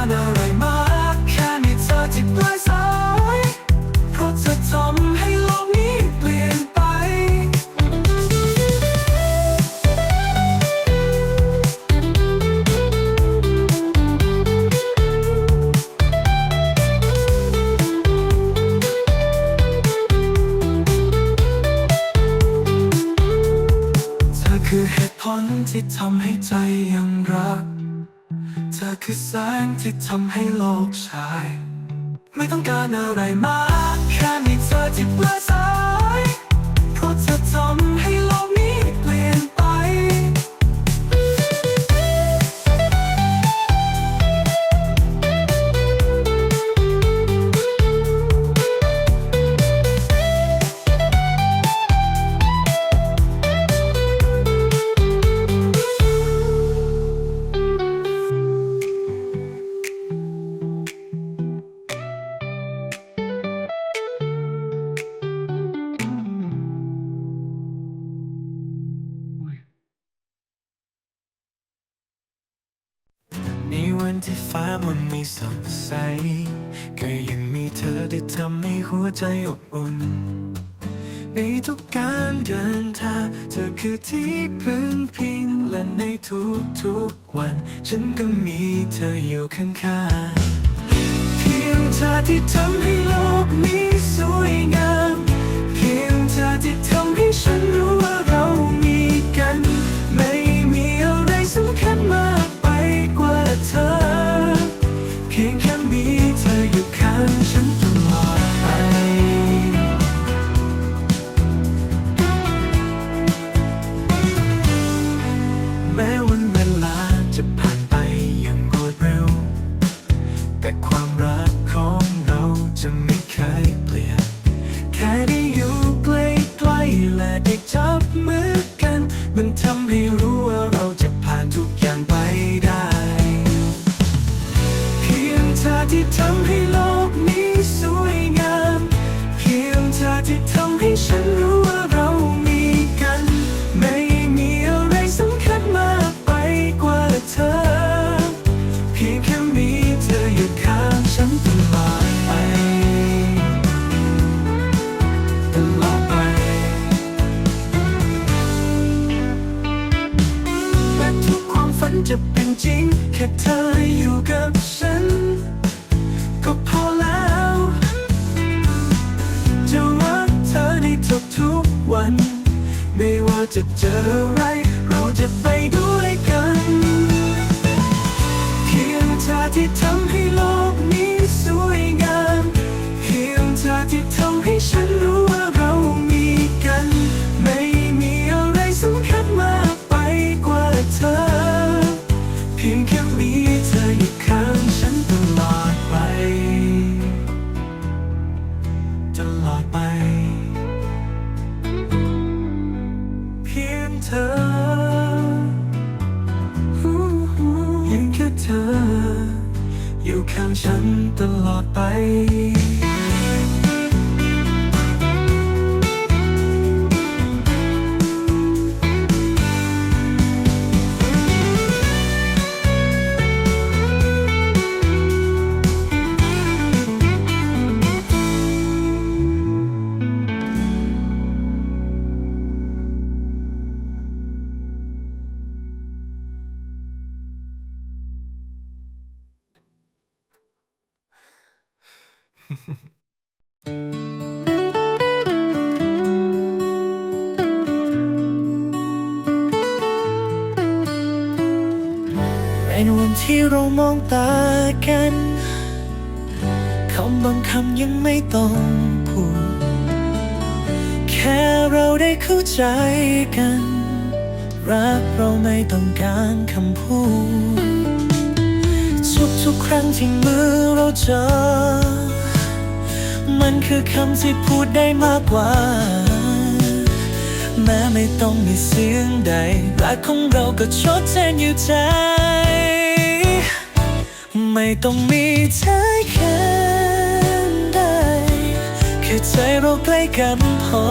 แค่มีเธอที่ปลายสายพระเธอทำให้โลกนี้เปลี่ยนไป เธอคือเหตุผลที่ทำ ที่แสงที่ทำให้โลกชาย ไม่ต้องการอะไรมาก แค่มีเธอที่เพื่อ อบอุ่น ในทุกการเดินทางเธอคือที่พึ่งพิงและในทุกทุกวัน ฉันก็มีเธออยู่ข้างๆเพียงเธอที่ทำให้โลกนี้สวยงาม เธอ ยังแค่เธอ อยู่ข้างฉันตลอดไป มองตากันคำบางคำยังไม่ต้องพูด แค่เราได้เข้าใจกัน รักเราไม่ต้องการคำพูด ทุกๆครั้งที่มือเราเจอ มันคือคำที่พูดได้มากกว่า แม้ไม่ต้องมีเสียงใดรักของเราก็ชดเจนอยู่ใจ ไม่ต้องมีเธอแค่ได้ แค่ใจเราใกล้กันพอ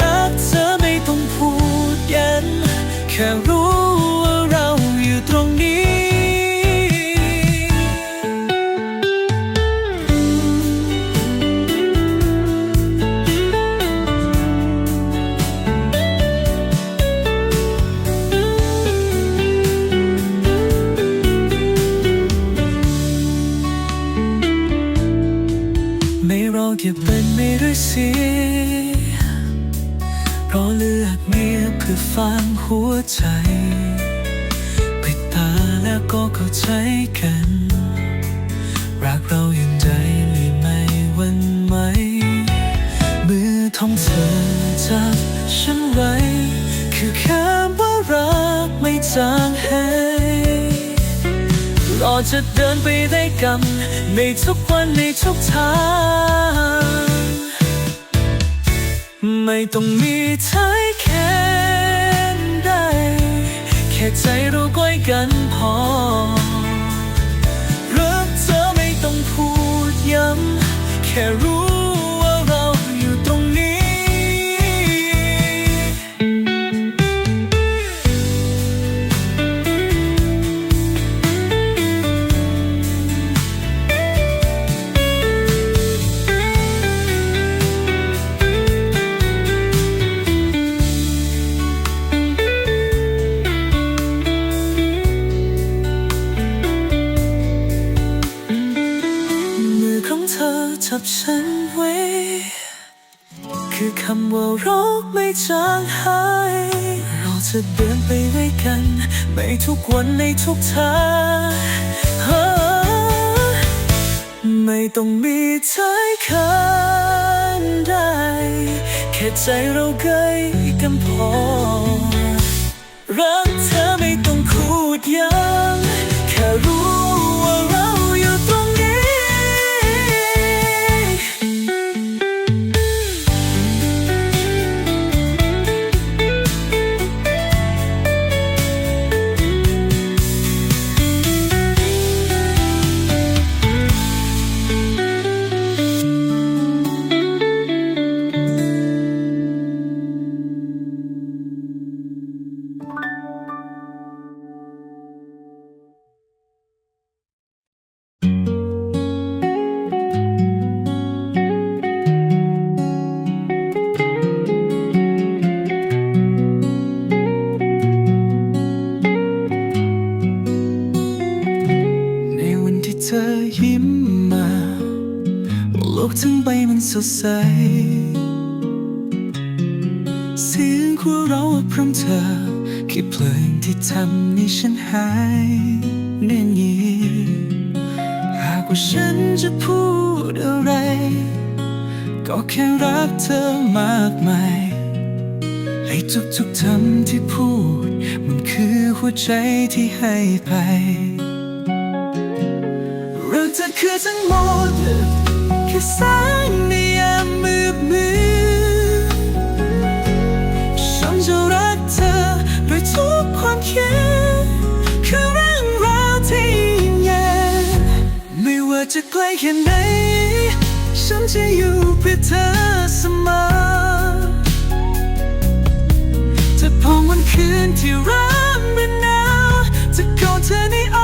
รักเธอไม่ต้องพูดยัน แค่รู้ กัน ในทุกวันในทุกทาง ไม่ต้องมีเธอแค่ได้แค่ใจเราใกล้กันพอรักเธอไม่ต้องพูดย้ำแค่รู้ จางหายเราจะเดินไปด้วยกัน ในทุกวันในทุกทางไม่ต้องมีเธอคันได้ แค่ใจเราใกล้กันพอ รักเธอไม่ต้องพูดย้ำ ทั้งใบมันสดใส เสียงหัวเราะพร้อมเธอคือเพลงที่ทำให้ฉันหายเหนื่อยเงียบหากว่าฉันจะพูดอะไร ก็แค่รักเธอมากมายให้ทุกๆคำที่พูด มันคือหัวใจที่ให้ไปรักเธอคือทั้งหมด แสงในยามมืดมืดฉันจะรักเธอดยทุกความคิดคือเรื่องราวที่เงใหญ่ไม่ว่าจะไกลแค่ไหน ฉันจะอยู่เพื่อเธอเสมอจะพองวันคืนที่ร้อนเป็นหนาวจะกอดเธอในอ้อ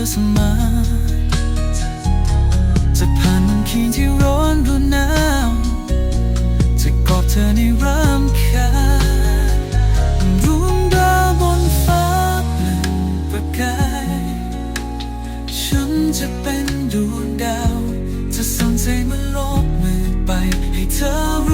อสมอจะผ่านมันคืนที่ร้อนรุนหนาวจะกอดเธอในร่ำคารุ่งดาวบนฟ้าเปล่งประกายฉันจะเป็นดวงดาวจะส่องใจมันโลกมืดไปให้เธอ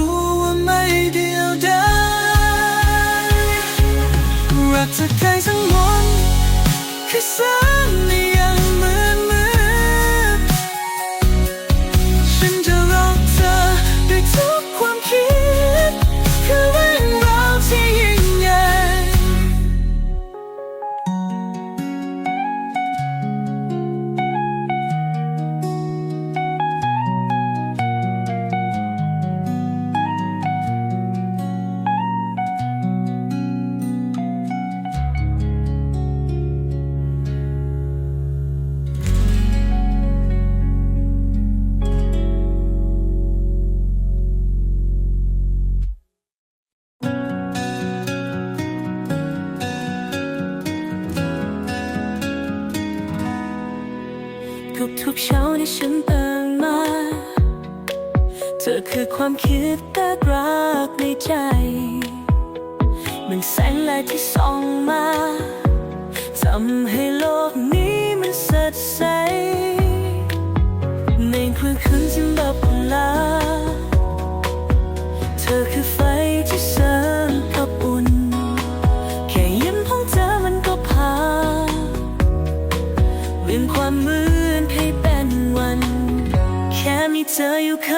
ความคิดเกิรักในใจเหมือนแสงแลที่ส่องมาทำให้โลกนี้มันสดใส ในคืนคืนที่ลับลาเธอคือไฟที่เสริมกับอุ่น แค่ยิ้มของเธอมันก็พาเปลี่ยนความมืดให้เป็นวัน แค่มีเธออยู่ข้า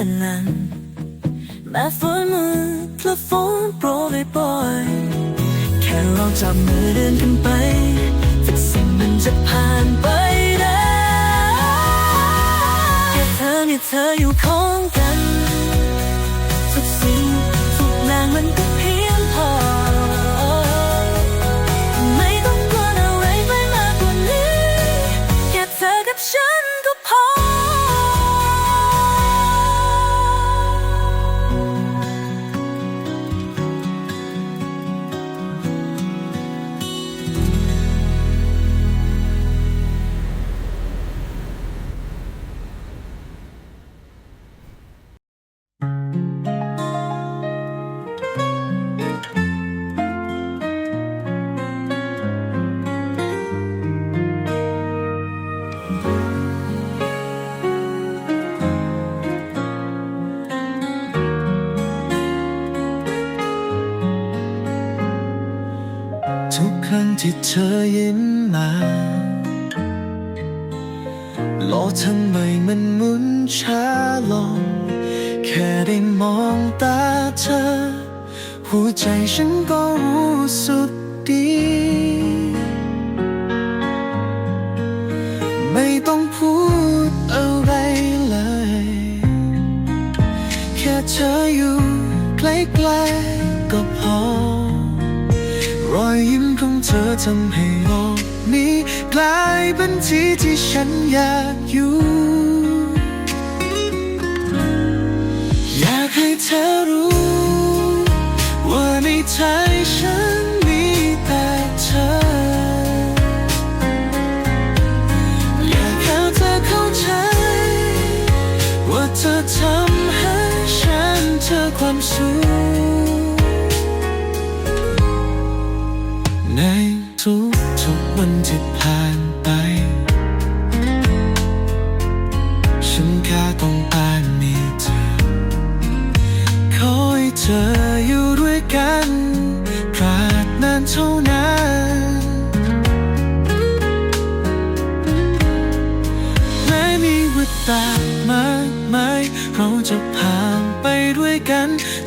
ว่านั้น แม้ฝนมือพละฝนโปรยปล่อยแค่เราจับมือเดินกันไปทุกสิ่งมันจะผ่านไปได้แค่เธอมีเธออยู่ของ เธอยิ้มมาโลกทำไมมันหมุนช้าลง แค่ได้มองตาเธอ หัวใจฉันก็รู้สึก ทำให้โลกนี้กลายเป็นที่ที่ฉันอยากอยู่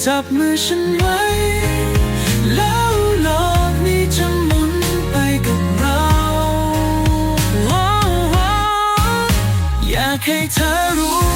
จับมือฉันไว้ แล้วโลกนี้จะหมุนไปกับเราโอ้โอ้อยากให้เธอรู้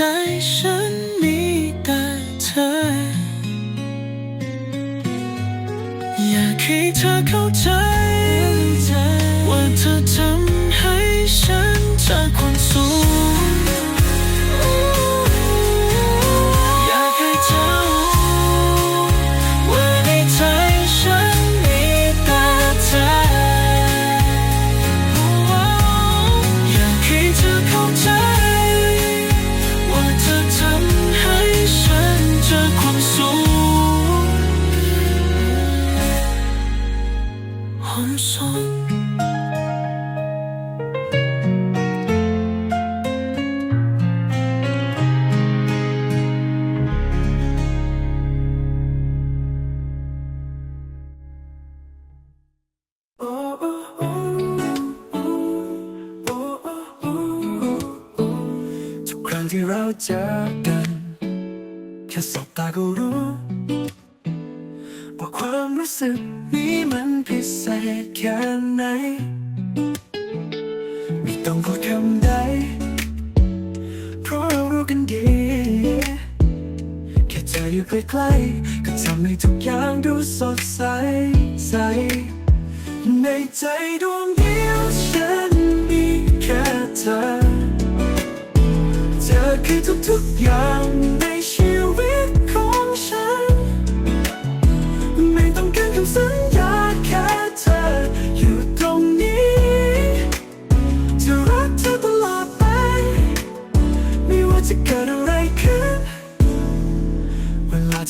ใจฉันมีแต่เธอ อยากให้เธอเข้า เราเจอกัน แค่สบตาก็รู้ ว่าความรู้สึกนี้มันพิเศษแค่ไหน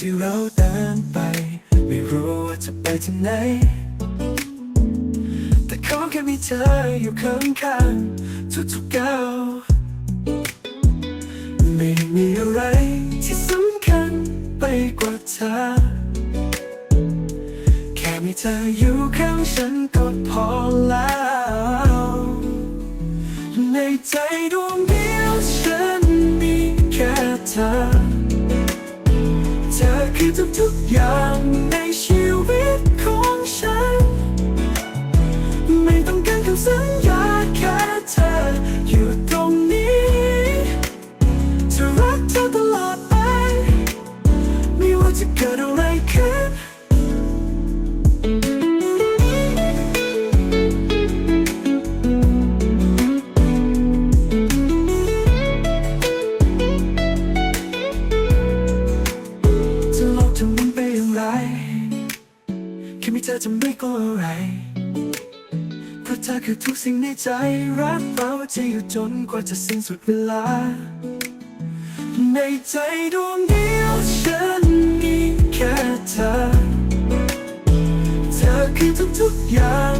ที่เราเดินไป ไม่รู้ว่าจะไปที่ไหน แต่ขอแค่มีเธออยู่ข้างๆทุกๆก้าวไม่มีอะไรที่สำคัญไปกว่าเธอ แค่มีเธออยู่ข้างฉันก็พอแล้ว ในใจดวงเดียวฉันมีแค่เธอเธอคือ ทุกๆอย่างในชีวิตของฉัน ไม่ต้องการคำสัญญา ใจรักเราจะอยู่จนกว่าจะสิ้นสุดเวลา ในใจดวงเดียวฉันมีแค่เธอ เธอคือทุกๆอย่าง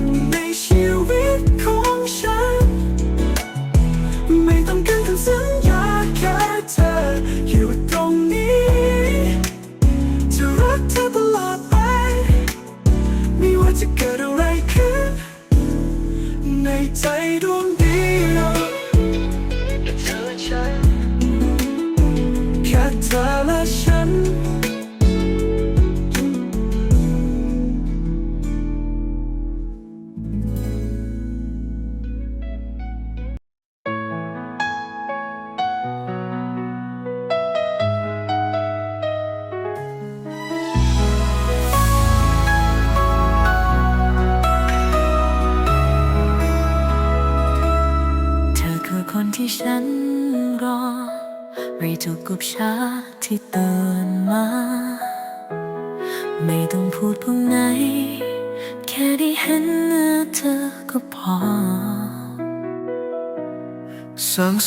ใจดวงเดียวเธอฉันแค่เธอ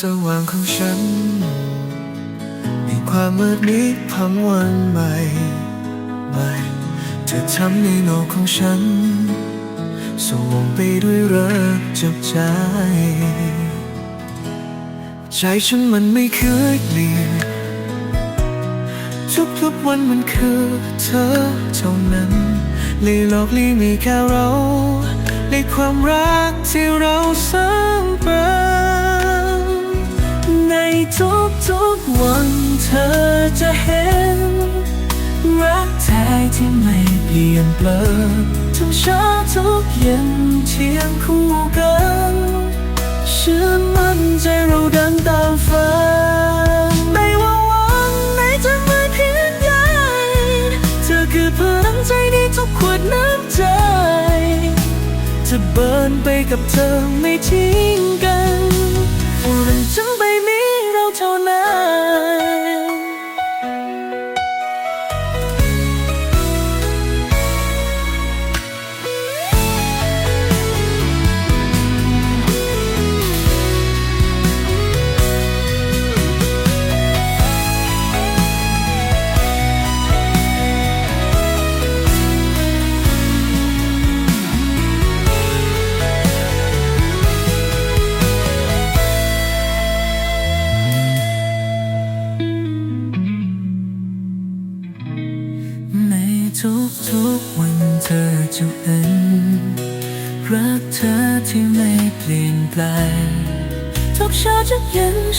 สว่างของฉันมีความมืดมิดพังวันใหม่ใหม่เธอทำในโลกของฉัน สว่างไปด้วยรักจับใจ ใจฉันมันไม่เคยเปลี่ยนทุกๆวันมันคือเธอเท่านั้นในโลกนี้มีแค่เราในความรักที่เราสร้างเปิม ในทุกๆวันเธอจะเห็น รักแท้ที่ไม่เปลี่ยนแปลงทุกเช้าทุกเย็นเที่ยงคู่กันเชื่อมั่นใจเราเดินตามฝันไม่ว่าวันไหนจะมืดเพียงใหญ่เธอคือพลังใจในทุกขวดน้ำใจจะเบินไปกับเธอไม่ทิ้งกันวันจัง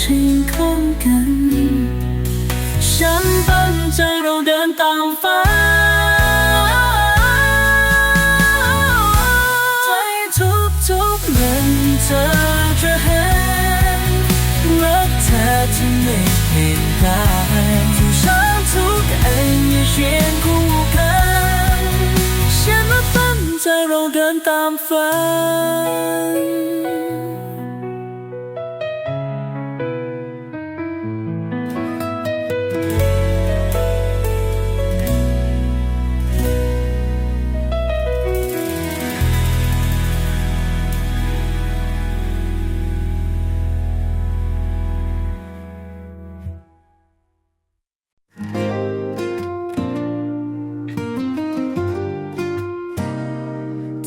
เย็นฉันคงกันฉันตั้งใจเราเดินตามฟ้าใจทุกๆวันเธอจะเห็นรักเธอที่ไม่เปลี่ยนแปลงทุกเช้าทุกเอ็นอย่าเชียนคู่กันฉันว่าตั้งใจเราเดินตามฝัน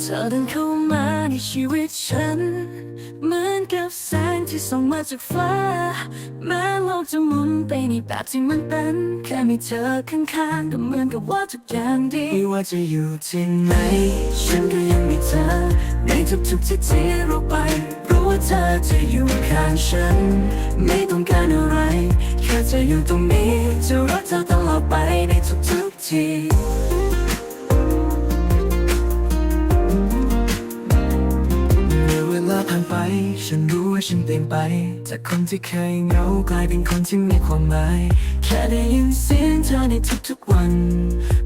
ธอเดินเข้ามาในชีวิตฉัน เหมือนกับแสงที่ส่องมาจากฟ้า แม้โลกจะหมุนไปในแบบที่มันเป็นแค่มีเธอข้างๆก็เหมือนกับว่าทุกอย่างดีไม่ว่าจะอยู่ที่ไหน ฉันก็ยังมีเธอ ในทุกๆที่ที่เราไป รู้ว่าเธอจะอยู่ข้างฉัน ไม่ต้องการอะไร แค่จะอยู่ตรงนี้ จะรักเธอตลอดไปในทุกๆที่ ฉันรู้ว่าฉันเปลี่ยนไป จากคนที่เคยเหงากลายเป็นคนที่มีความหมาย แค่ได้ยินเสียงเธอในทุกๆวัน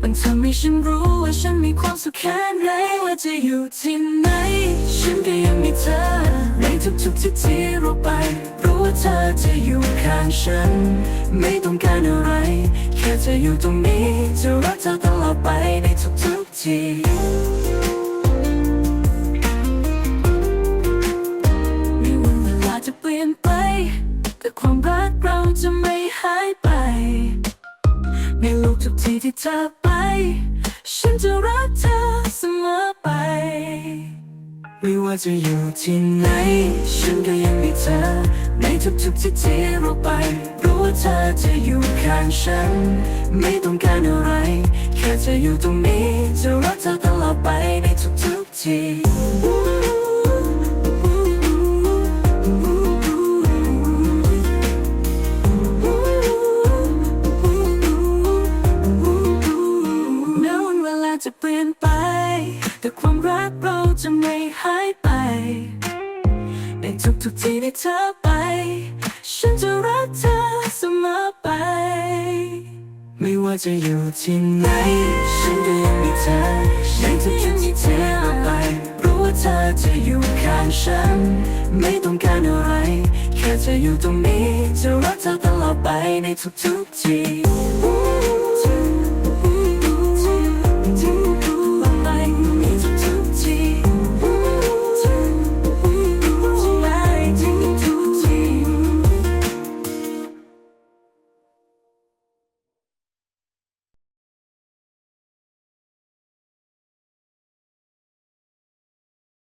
มันทำให้ฉันรู้ว่าฉันมีความสุขแค่ไหนว่าจะอยู่ที่ไหน ฉันก็ยังมีเธอ ในทุกๆที่ที่เราไป รู้ว่าเธอจะอยู่ข้างฉัน ไม่ต้องการอะไร แค่จะอยู่ตรงนี้ จะรักเธอตลอดไปในทุกๆที่ จะไม่หายไปในโลกทุกที่ที่เธอไป ฉันจะรักเธอเสมอไป ไม่ว่าจะอยู่ที่ไหน ฉันก็ยังมีเธอ ในทุกๆที่ที่เราไป รู้ว่าเธอจะอยู่ข้างฉัน ไม่ต้องการอะไร แค่จะอยู่ตรงนี้ จะรักเธอตลอดไปในทุกๆที่ หายไป ในทุกๆที่ที่เธอไป ฉันจะรักเธอเสมอไป ไม่ว่าจะอยู่ที่ไหน ฉันก็ยังมีเธอในทุกๆที่เธอไป รู้ว่าเธอจะอยู่ข้างฉัน ไม่ต้องการอะไร แค่จะอยู่ตรงนี้ จะรักเธอตลอดไปในทุกๆที่